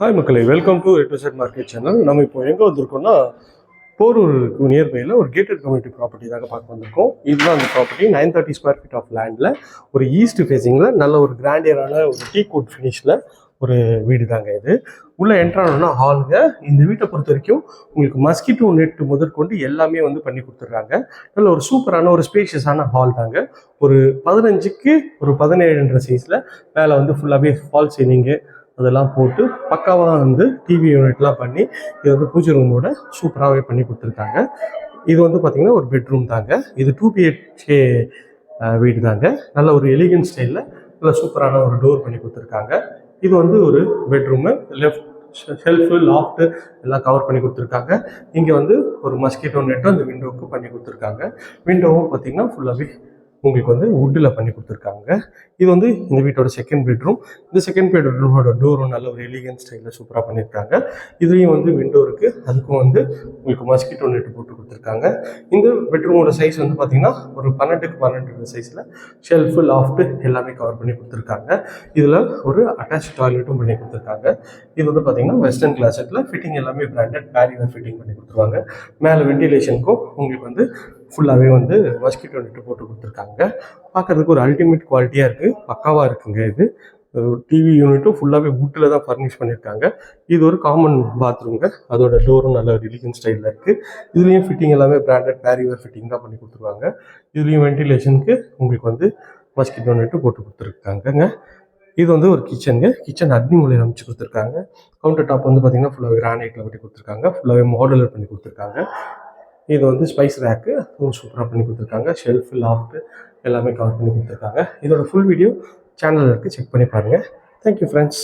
Hi மக்களை. Welcome to எட்டு set market channel நம்ம இப்போ எங்கே வந்திருக்கோம்னா போரூருக்கு நியர்பையில் ஒரு கேட்டட் கம்யூனிட்டி ப்ராப்பர்ட்டி தாங்க பார்க்க வந்திருக்கோம். இதுதான் அந்த property nine thirty square feet of லேண்டில் ஒரு ஈஸ்ட் ஃபேஸிங்கில் நல்ல ஒரு கிராண்டியரான ஒரு டீ கோட் ஃபினிஷில் ஒரு வீடு தாங்க இது. உள்ளே என்ட்ரானோன்னா ஹாலுங்க இந்த வீட்டை பொறுத்த வரைக்கும் உங்களுக்கு மஸ்கிட்டோ நெட் முதற்கொண்டு எல்லாமே வந்து பண்ணி கொடுத்துட்றாங்க. நல்ல ஒரு சூப்பரான ஒரு ஸ்பேஷியஸான ஹால் தாங்க. ஒரு பதினஞ்சுக்கு ஒரு பதினேழுன்ற சைஸில் மேலே வந்து ஃபுல்லாகவே ஃபால் சீலிங்கு அதெல்லாம் போட்டு பக்காவாக வந்து டிவி யூனிட்லாம் பண்ணி இது வந்து பூஜை ரூமோட சூப்பராகவே பண்ணி கொடுத்துருக்காங்க. இது வந்து பார்த்திங்கன்னா ஒரு பெட்ரூம் தாங்க. இது டூ பிஹெச்கே வீடு தாங்க. நல்ல ஒரு எலிகன் ஸ்டைலில் நல்ல சூப்பரான ஒரு டோர் பண்ணி கொடுத்துருக்காங்க. இது வந்து ஒரு பெட்ரூமு லெஃப்ட் ஷெல்ஃபு லாஃப்ட்டு எல்லாம் கவர் பண்ணி கொடுத்துருக்காங்க. இங்கே வந்து ஒரு மஸ்கிட்டோ நெட்டும் அந்த விண்டோவுக்கு பண்ணி கொடுத்துருக்காங்க. விண்டோவும் பார்த்தீங்கன்னா ஃபுல்லாகவே உங்களுக்கு வந்து வுட்டில் பண்ணி கொடுத்துருக்காங்க. இது வந்து இந்த வீட்டோட செகண்ட் பெட்ரூம் இந்த செகண்ட் பெட்ரூமோட டோரும் நல்ல ஒரு எலிகன்ட் ஸ்டைலில் சூப்பராக பண்ணியிருக்காங்க. இதுலேயும் வந்து விண்டோ இருக்குது அதுக்கும் வந்து உங்களுக்கு மஸ்கிட்டோ நெட்டு போட்டு கொடுத்துருக்காங்க. இந்த பெட்ரூமோட சைஸ் வந்து பார்த்திங்கன்னா ஒரு பன்னெண்டுக்கு பன்னெண்டு சைஸில் ஷெல்ஃபு லாஃப்ட்டு எல்லாமே கவர் பண்ணி கொடுத்துருக்காங்க. இதில் ஒரு அட்டாச் டாய்லெட்டும் பண்ணி கொடுத்துருக்காங்க. இது வந்து பார்த்தீங்கன்னா வெஸ்டர்ன் கிளாசெட்டில் ஃபிட்டிங் எல்லாமே பிராண்டட் பேரியர் ஃபிட்டிங் பண்ணி கொடுத்துருவாங்க. மேலே வென்டிலேஷனுக்கும் உங்களுக்கு வந்து ஃபுல்லாகவே வந்து மஸ்கிட்டோ நெட்டு போட்டு கொடுத்துருக்காங்க. பார்க்குறதுக்கு ஒரு அல்டிமேட் குவாலிட்டியாக இருக்குது பக்காவாக இருக்குங்க இது. டிவி யூனிட்டும் ஃபுல்லாகவே வுட்டில் தான் ஃபர்னிஷ் பண்ணியிருக்காங்க இது ஒரு காமன் பாத்ரூம்ங்க அதோட டோரும் நல்ல ரிலிகன் ஸ்டைலில் இருக்குது இதுலேயும் ஃபிட்டிங் எல்லாமே பிராண்டட் பேரிவர் ஃபிட்டிங் தான் பண்ணி கொடுத்துருவாங்க. இதுலேயும் வென்டிலேஷனுக்கு உங்களுக்கு வந்து மஸ்கிட்டோ நெட்டு போட்டு கொடுத்துருக்காங்கங்க. இது வந்து ஒரு கிச்சனுங்க கிச்சன் அக்னி மூலையில் அமைச்சு கொடுத்துருக்காங்க. கவுண்டர் டாப் வந்து பார்த்தீங்கன்னா ஃபுல்லாக கிரானைட்டில் பண்ணி கொடுத்துருக்காங்க. ஃபுல்லாகவே மாடலர் பண்ணி கொடுத்துருக்காங்க. இது வந்து ஸ்பைஸ் ரேக்கு ரொம்ப சூப்பராக பண்ணி கொடுத்துருக்காங்க. ஷெல்ஃப் லாஃப்ட்டு எல்லாமே கவர் பண்ணி கொடுத்துருக்காங்க. இதோட ஃபுல் வீடியோ சேனலில் இருக்குது செக் பண்ணி பாருங்கள் தேங்க்யூ ஃப்ரெண்ட்ஸ்